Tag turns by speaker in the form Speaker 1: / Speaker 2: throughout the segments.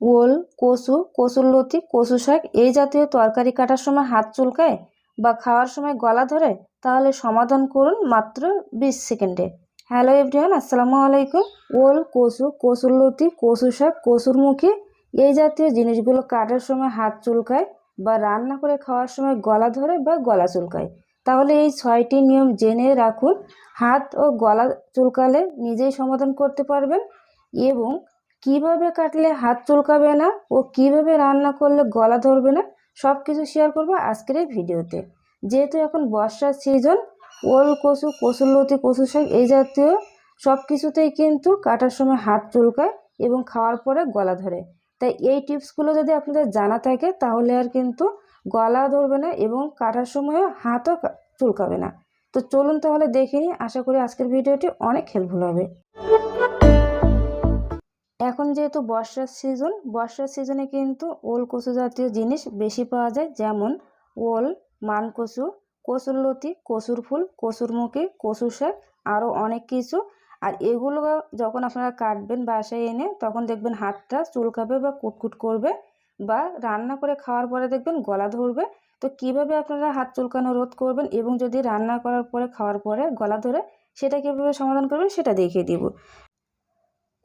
Speaker 1: ওল, কচু কচুরলতি কচু শাক এই জাতীয় তরকারি কাটার সময় হাত চুলকায় বা খাওয়ার সময় গলা ধরে, তাহলে সমাধান করুন মাত্র বিশ সেকেন্ডে। হ্যালো এভরিওয়ান, আসসালামু আলাইকুম। ওল, কচু কচুরলতি কচু শাক কচুরমুখী এই জাতীয় জিনিসগুলো কাটার সময় হাত চুলকায় বা রান্না করে খাওয়ার সময় গলা ধরে বা গলা চুলকায়। তাহলে এই ছয়টি নিয়ম জেনে রাখুন। হাত ও গলা চুলকালে নিজেই সমাধান করতে পারবেন এবং কীভাবে কাটলে হাত চুলকাবে না ও কীভাবে রান্না করলে গলা ধরবে না সব কিছু শেয়ার করব আজকের এই ভিডিওতে। যেহেতু এখন বর্ষার সিজন ওল, কচু, কচুরলতি কচু শাক এই জাতীয় সব কিছুতেই কিন্তু কাটার সময় হাত চুলকায় এবং খাওয়ার পরে গলা ধরে। তাই এই টিপসগুলো যদি আপনাদের জানা থাকে, তাহলে আর কিন্তু গলা ধরবে না এবং কাটার সময়ও হাতও চুলকাবে না। তো চলুন তাহলে দেখে নিই, আশা করি আজকের ভিডিওটি অনেক হেল্পফুল হবে। এখন যেহেতু বর্ষার সিজন বর্ষার সিজনে কিন্তু ওল কচু জাতীয় জিনিস বেশি পাওয়া যায়, যেমন ওল, মানকচু কচুরলতি কচুর ফুল কচুরমুখী কচু শাক আরও অনেক কিছু। আর এগুলো যখন আপনারা কাটবেন বাসায় এনে, তখন দেখবেন হাতটা চুলকাবে বা কুটকুট করবে বা রান্না করে খাওয়ার পরে দেখবেন গলা ধরবে। তো কীভাবে আপনারা হাত চুলকানো রোধ করবেন এবং যদি রান্না করার পরে, খাওয়ার পরে গলা ধরে, সেটা কীভাবে সমাধান করবেন সেটা দেখিয়ে দিব।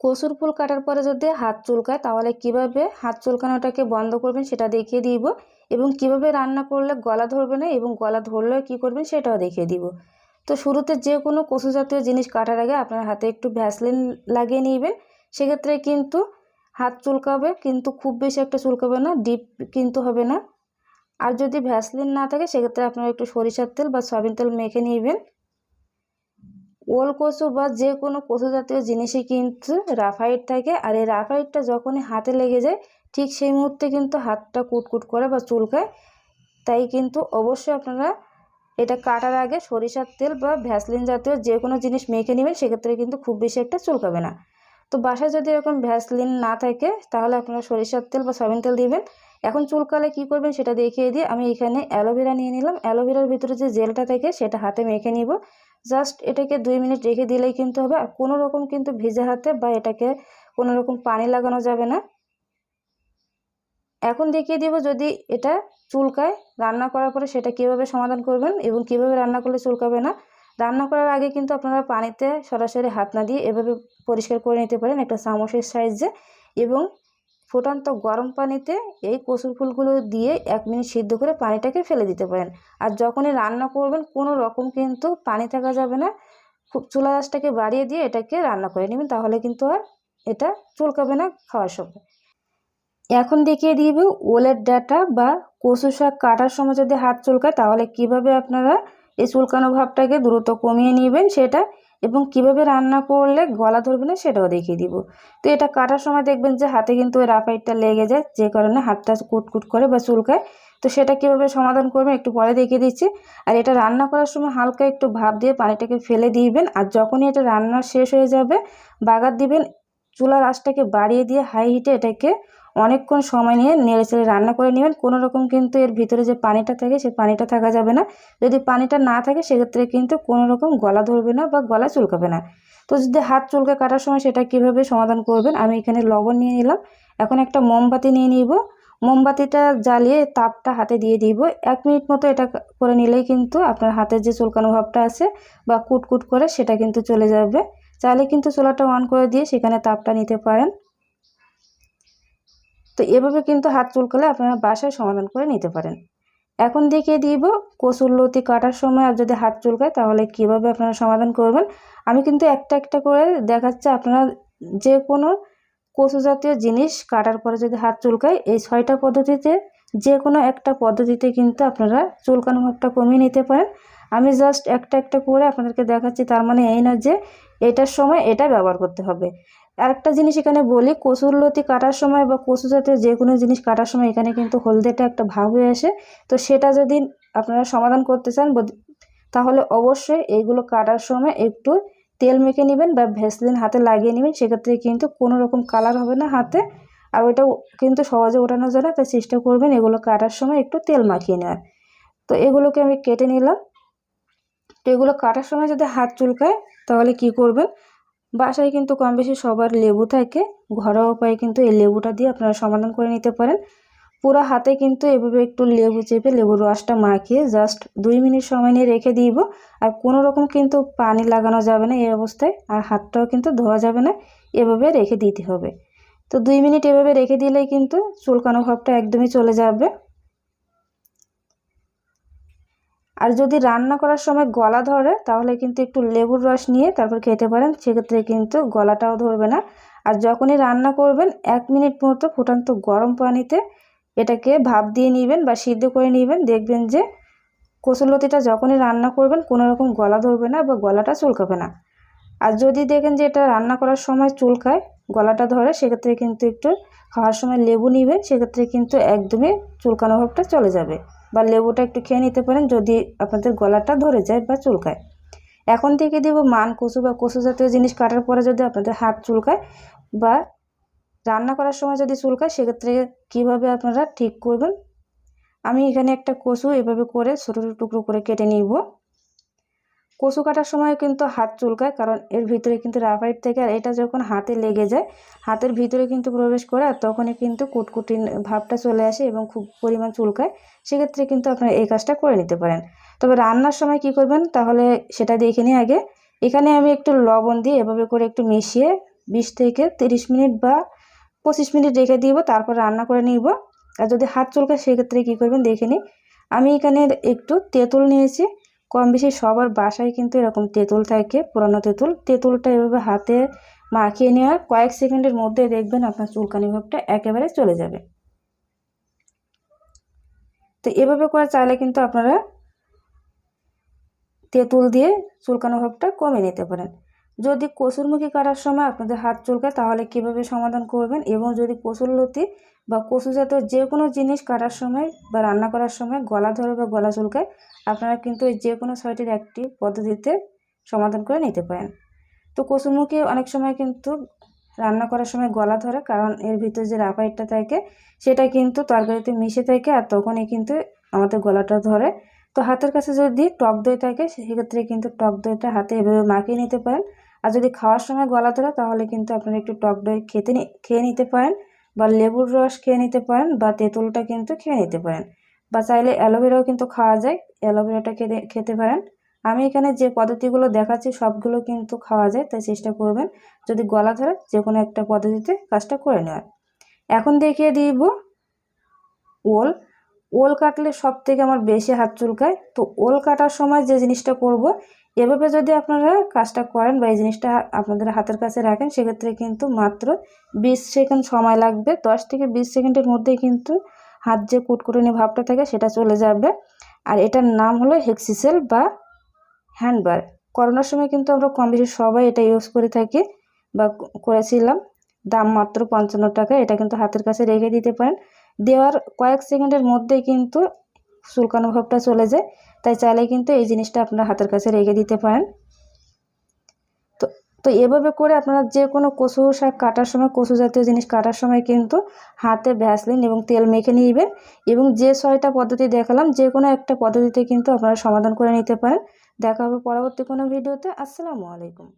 Speaker 1: কসুর ফুল কাটার পরে যদি হাত চুলকায়, তাহলে কীভাবে হাত চুলকানোটাকে বন্ধ করবেন সেটা দেখিয়ে দিব এবং কীভাবে রান্না করলে গলা ধরবে না এবং গলা ধরলেও কী করবেন সেটাও দেখিয়ে দিব। তো শুরুতে যে কোনো কচু জাতীয় জিনিস কাটার আগে আপনার হাতে একটু ভ্যাসলিন লাগিয়ে নিবেন। সেক্ষেত্রে কিন্তু হাত চুলকাবে, কিন্তু খুব বেশি একটা চুলকাবে না, ডিপ কিন্তু হবে না। আর যদি ভ্যাসলিন না থাকে, সেক্ষেত্রে আপনারা একটু সরিষার তেল বা সয়াবিন তেল মেখে নেবেন। ওল কচু বা যে কোনো কচু জাতীয় জিনিসে কিন্তু রাফাইট থাকে। আর এই রাফাইটটা যখনই হাতে লেগে যায়, ঠিক সেই মুহূর্তে কিন্তু হাতটা কুটকুট করে বা চুলকায়। তাই কিন্তু অবশ্যই আপনারা এটা কাটার আগে সরিষার তেল বা ভ্যাসলিন জাতীয় যে কোনো জিনিস মেখে নেবেন, সেক্ষেত্রে কিন্তু খুব বেশি একটা চুলকাবে না। তো বাসায় যদি এরকম ভ্যাসলিন না থাকে, তাহলে আপনারা সরিষার তেল বা সয়াবিন তেল দিবেন। এখন চুলকালে কি করবেন সেটা দেখিয়ে দিয়ে আমি এখানে অ্যালোভেরা নিয়ে নিলাম। অ্যালোভেরার ভিতরে যে জেলটা থাকে, সেটা হাতে মেখে নিব। জাস্ট এটাকে দুই মিনিট রেখে দিলেই কিন্তু হবে আর কোনো রকম কিন্তু ভিজে হাতে বা এটাকে কোনো রকম পানি লাগানো যাবে না। এখন দেখিয়ে দিব যদি এটা চুলকায়, রান্না করার পরে সেটা কীভাবে সমাধান করবেন এবং কীভাবে রান্না করলে চুলকাবে না। রান্না করার আগে কিন্তু আপনারা পানিতে সরাসরি হাত না দিয়ে এভাবে পরিষ্কার করে নিতে পারেন একটা চামচের সাইজে এবং ফুটান্ত গরম পানিতে এই কচুর ফুলগুলো দিয়ে এক মিনিট সিদ্ধ করে পানিটাকে ফেলে দিতে পারেন। আর যখনই রান্না করবেন, কোনো রকম কিন্তু পানি থাকা যাবে না। খুব চুলা গাছটাকে বাড়িয়ে দিয়ে এটাকে রান্না করে নেবেন, তাহলে কিন্তু আর এটা চুলকাবে না খাওয়ার সময়। এখন দেখিয়ে দিব ওলের ডাটা বা কচু শাক কাটার সময় যদি হাত চুলকায়, তাহলে কীভাবে আপনারা এই চুলকানো ভাবটাকে দ্রুত কমিয়ে নেবেন, সেটা এবং কীভাবে রান্না করলে গলা ধরবে না সেটাও দেখিয়ে দিব। তো এটা কাটার সময় দেখবেন যে হাতে কিন্তু ওই রাফাইটটা লেগে যায়, যে কারণে হাতটা কুটকুট করে বা চুলকায়। তো সেটা কীভাবে সমাধান করবেন একটু পরে দেখিয়ে দিচ্ছি। আর এটা রান্না করার সময় হালকা একটু ভাপ দিয়ে পানিটাকে ফেলে দিবেন আর যখনই এটা রান্না শেষ হয়ে যাবে, বাগার দিবেন, চুলার আঁচটাকে বাড়িয়ে দিয়ে হাই হিটে এটাকে অনেকক্ষণ সময় নিয়ে নেড়ে চেড়ে রান্না করে নেবেন। কোনো রকম কিন্তু এর ভিতরে যে পানিটা থাকে সেই পানিটা থাকা যাবে না। যদি পানিটা না থাকে, সেক্ষেত্রে কিন্তু কোনো রকম গলা ধরবে না বা গলা চুলকাবে না। তো যদি হাত চুলকে কাটার সময় সেটা কীভাবে সমাধান করবেন, আমি এখানে লবণ নিয়ে নিলাম। এখন একটা মোমবাতি নিয়ে নিব। মোমবাতিটা জ্বালিয়ে তাপটা হাতে দিয়ে দিব। এক মিনিট মতো এটা করে নিলেই কিন্তু আপনার হাতের যে চুলকানো ভাবটা আছে বা কুটকুট করে সেটা কিন্তু চলে যাবে। চাইলে কিন্তু চুলাটা অন করে দিয়ে সেখানে তাপটা নিতে পারেন। তো এভাবে কিন্তু হাত চুলকালে আপনারা বাসায় সমাধান করে নিতে পারেন। এখন দেখিয়ে দিব কচুর লতি কাটার সময় যদি হাত চুলকায় তাহলে কীভাবে আপনারা সমাধান করবেন। আমি কিন্তু একটা একটা করে দেখাচ্ছি আপনারা যে কোনো কচু জাতীয় জিনিস কাটার পরে যদি হাত চুলকায় এই ছয়টা পদ্ধতিতে যে কোনো একটা পদ্ধতিতে কিন্তু আপনারা চুলকানো ভাবটা কমিয়ে নিতে পারেন। আমি জাস্ট একটা একটা করে আপনাদেরকে দেখাচ্ছি, তার মানে এই না যে এটার সময় এটা ব্যবহার করতে হবে। আরেকটা জিনিস এখানে বলি, কচুর লতি কাটার সময় বা কচু জাতীয় যে কোনো জিনিস কাটার সময় এখানে কিন্তু হলদেটা একটা ভাব হয়ে আসে। তো সেটা যদি আপনারা সমাধান করতে চান তাহলে অবশ্যই এইগুলো কাটার সময় একটু তেল মেখে নেবেন বা ভেসলিন হাতে লাগিয়ে নেবেন। সেক্ষেত্রে কিন্তু কোনো রকম কালার হবে না হাতে। আর ওইটা কিন্তু সহজে ওঠানো যায় না, তাই চেষ্টা করবেন এগুলো কাটার সময় একটু তেল মাখিয়ে নেওয়ার। তো এগুলোকে আমি কেটে নিলাম। তো এগুলো কাটার সময় যদি হাত চুলকায়, তাহলে কি করবেন? বাসায় কিন্তু কম বেশি সবার লেবু থাকে, ঘরোয়া উপায়ে কিন্তু এই লেবুটা দিয়ে আপনারা সমাধান করে নিতে পারেন। পুরো হাতে কিন্তু এভাবে একটু লেবু চেপে লেবুর রসটা মাখিয়ে জাস্ট দুই মিনিট সময় নিয়ে রেখে দিব। আর কোনো রকম কিন্তু পানি লাগানো যাবে না এই অবস্থায়, আর হাতটাও কিন্তু ধোয়া যাবে না, এভাবে রেখে দিতে হবে। তো দুই মিনিট এভাবে রেখে দিলেই কিন্তু চুলকানো ভাবটা একদমই চলে যাবে। আর যদি রান্না করার সময় গলা ধরে, তাহলে কিন্তু একটু লেবুর রস নিয়ে তারপর খেতে পারেন। সেক্ষেত্রে কিন্তু গলাটাও ধরবে না। আর যখনই রান্না করবেন, এক মিনিট মতো ফুটান্ত গরম পানিতে এটাকে ভাপ দিয়ে নেবেন বা সিদ্ধ করে নেবেন। দেখবেন যে কচুরলতিটা যখনই রান্না করবেন, কোনো রকম গলা ধরবে না বা গলাটা চুলকাবে না। আর যদি দেখেন যে এটা রান্না করার সময় চুলকায়, গলাটা ধরে, সেক্ষেত্রে কিন্তু একটু খাওয়ার সময় লেবু নেবেন। সেক্ষেত্রে কিন্তু একদমই চুলকানো ভাবটা চলে যাবে। বা লেবুটা একটু খেয়ে নিতে পারেন যদি আপনাদের গলাটা ধরে যায় বা চুলকায়। এখন থেকে দেবো মান, কচু বা কচু জাতীয় জিনিস কাটার পরে যদি আপনাদের হাত চুলকায় বা রান্না করার সময় যদি চুলকায়, সেক্ষেত্রে কীভাবে আপনারা ঠিক করবেন? আমি এখানে একটা কচু এভাবে করে ছোটো ছোটো টুকরো করে কেটে নিব। কচু কাটার সময় কিন্তু হাত চুলকায়, কারণ এর ভিতরে কিন্তু রাফাইট থেকে আর এটা যখন হাতে লেগে যায়, হাতের ভিতরে কিন্তু প্রবেশ করে আর তখনই কিন্তু কুটকুটি ভাবটা চলে আসে এবং খুব পরিমাণ চুলকায়। সেক্ষেত্রে কিন্তু আপনারা এই কাজটা করে নিতে পারেন। তবে রান্নার সময় কি করবেন? তাহলে সেটা দেখে নিই আগে। এখানে আমি একটু লবণ দিয়ে এভাবে করে একটু মিশিয়ে বিশ থেকে তিরিশ মিনিট বা পঁচিশ মিনিট রেখে দিব, তারপর রান্না করে নিব। আর যদি হাত চুলকায়, সেক্ষেত্রে কী করবেন? দেখে নিই। আমি এখানে একটু তেঁতুল নিয়েছি। কম বেশি সবার বাসায় কিন্তু এরকম তেঁতুল থাকে, পুরানো তেঁতুল। তেঁতুলটা এভাবে হাতে মাখিয়ে নেওয়ার কয়েক সেকেন্ডের মধ্যে দেখবেন আপনার চুলকানি ভাবটা একেবারে চলে যাবে। তো এভাবে করা চাইলে কিন্তু আপনারা তেঁতুল দিয়ে চুলকানো ভাবটা কমে নিতে পারেন। যদি কসুরমুখী কাটার সময় আপনাদের হাত চুলকায় তাহলে কীভাবে সমাধান করবেন? এবং যদি কসুরলতি বা কচু জাতীয় যে কোনো জিনিস কাটার সময় বা রান্না করার সময় গলা ধরে বা গলা চুলকায় আপনারা কিন্তু এই যে কোনো ছয়টির একটি পদ্ধতিতে সমাধান করে নিতে পারেন। তো কচুরমুখী অনেক সময় কিন্তু রান্না করার সময় গলা ধরে, কারণ এর ভিতরে যে রাফাইটটা থাকে, সেটা কিন্তু তরকারিতে মিশে থাকে আর তখনই কিন্তু আমাদের গলাটা ধরে। তো হাতের কাছে যদি টক দই থাকে, সেক্ষেত্রে কিন্তু টক দইটা হাতে এভাবে মাখিয়ে নিতে পারেন। আর যদি খাওয়ার সময় গলা ধরে তাহলে কিন্তু আপনারা একটু টক দই খেতে খেয়ে নিতে পারেন বা লেবুর রস খেয়ে নিতে পারেন বা তেঁতুলটা কিন্তু খেয়ে নিতে পারেন। বা চাইলে অ্যালোভেরাও কিন্তু খাওয়া যায়, অ্যালোভেরাটা খেতে খেতে পারেন। আমি এখানে যে পদ্ধতিগুলো দেখাচ্ছি, সবগুলো কিন্তু খাওয়া যায়, তাই চেষ্টা করবেন যদি গলা ধরে যে কোনো একটা পদ্ধতিতে কাজটা করে নেওয়ার। এখন দেখিয়ে দিব ওল। ওল কাটলে সব থেকে আমার বেশি হাত চুলকায়। তো ওল কাটার সময় যে জিনিসটা করব এভাবে যদি আপনারা কাজটা করেন বা এই জিনিসটা আপনাদের হাতের কাছে রাখেন, সেক্ষেত্রে কিন্তু মাত্র বিশ সেকেন্ড সময় লাগবে। দশ থেকে বিশ সেকেন্ডের মধ্যেই কিন্তু হাত যে কুটকুটনি ভাবটা থাকে, সেটা চলে যাবে। আর এটার নাম হলো হেক্সিসেল বা হ্যান্ডবার। করোনার সময় কিন্তু আমরা কম বেশি সবাই এটা ইউজ করে থাকি বা করেছিলাম। দাম মাত্র পঞ্চান্ন টাকা, এটা কিন্তু হাতের কাছে রেখে দিতে পারেন। দেওয়ার কয়েক সেকেন্ডের মধ্যেই কিন্তু চুলকানো ভাবটা চলে যায়। তাই চাইলে কিন্তু এই জিনিসটা আপনার হাতের কাছে রেখে দিতে পারেন। তো তো এভাবে করে আপনারা যে কোনো কচু শাক কাটার সময়, কচু জাতীয় জিনিস কাটার সময় কিন্তু হাতে ভ্যাসলিন এবং তেল মেখে নিবেন এবং যে ছয়টা পদ্ধতি দেখালাম, যে কোনো একটা পদ্ধতিতে কিন্তু আপনারা সমাধান করে নিতে পারেন। দেখা হবে পরবর্তী কোনো ভিডিওতে। আসসালামু আলাইকুম।